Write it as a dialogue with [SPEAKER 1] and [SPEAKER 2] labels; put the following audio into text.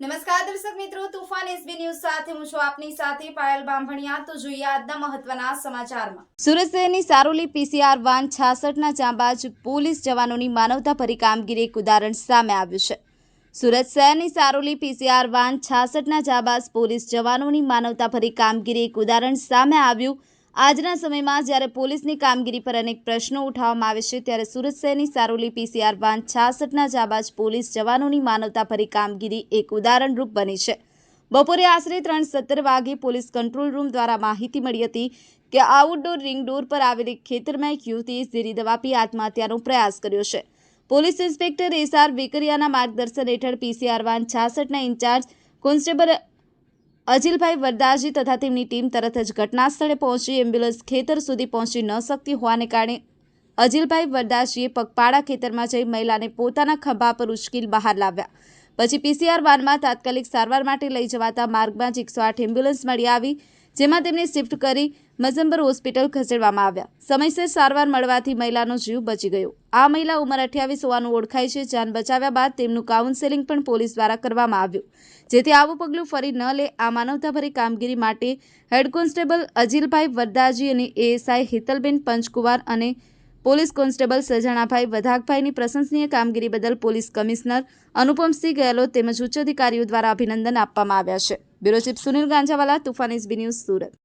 [SPEAKER 1] નમસ્કાર દર્શક મિત્રો, તુફાન એસબી ન્યૂઝ સાથે હું છું આપની સાથે પાયલ બાંભણિયા. તો જોઈએ આજના મહત્વના સમાચારમાં. સુરત શહેરની સારોલી પીસીઆર વાન છાસઠના જાંબાજ પોલીસ જવાનોની માનવતાભરી કામગીરી એક ઉદાહરણ સામે આવ્યું છે. સુરત શહેરની સારોલી પીસીઆર વાન છાસઠના જાબાઝ પોલીસ જવાનોની માનવતાભરી કામગીરી એક ઉદાહરણ સામે આવ્યું. આજના સમયમાં જ્યારે પોલીસની કામગીરી પર અનેક પ્રશ્નો ઉઠાવવામાં આવે છે, ત્યારે સુરત શહેરની સારોલી પીસીઆર વાન છાસઠના જાબાજ પોલીસ જવાનોની માનવતાભરી કામગીરી એક ઉદાહરણરૂપ બની છે. બપોરે આશરે ત્રણ સત્તર વાગે પોલીસ કંટ્રોલ રૂમ દ્વારા માહિતી મળી હતી કે આઉટડોર રિંગ ડોર પર આવેલી ખેતરમાં એક યુવતીએ ઝેરી દવા પી આત્મહત્યાનો પ્રયાસ કર્યો છે. પોલીસ ઇન્સ્પેક્ટર એસઆર વેકરિયાના માર્ગદર્શન હેઠળ પીસીઆર વાન છાસઠના ઇન્ચાર્જ કોન્સ્ટેબલ અજિલભાઈ વરદાજી તથા તેમની ટીમ તરત જ ઘટના સ્થળે પહોંચી. એમ્બ્યુલન્સ ખેતર સુધી પહોંચી ન શકતી હોવાને કારણે અજિલભાઈ વરદાજીએ પગપાળા ખેતરમાં જઈ મહિલાને પોતાના ખભા પર ઉશ્કેલ બહાર લાવ્યા. પછી પીસીઆર વાનમાં તાત્કાલિક સારવાર માટે લઈ જવાતા માર્ગમાં જ એકસો આઠ એમ્બ્યુલન્સ મળી આવી. જેમાં તેમને શિફ્ટ કરી મઝંબર હોસ્પિટલ ખસેડવામાં આવ્યા. સમયસર સારવાર મળવાથી મહિલાનો જીવ બચી ગયો. આ મહિલા ઉંમર અઠ્યાવીસ હોવાનું ઓળખાય છે. જાન બચાવ્યા બાદ તેમનું કાઉન્સેલિંગ પણ પોલીસ દ્વારા કરવામાં આવ્યું. જેથી આવું પગલું ફરી ન લે, આ માનવતાભરી કામગીરી માટે હેડ કોન્સ્ટેબલ અજિલભાઈ વરદાજી અને એએસઆઈ હિતલબેન પંચકુવાર અને પોલીસ કોન્સ્ટેબલ સજાણાભાઈ વધાકભાઈની પ્રશંસનીય કામગીરી બદલ પોલીસ કમિશનર અનુપમસિંહ ગેહલોત તેમજ ઉચ્ચ અધિકારીઓ દ્વારા અભિનંદન આપવામાં આવ્યા છે. Bureau chief Sunil Ganjawala, Toofan SB news Surat.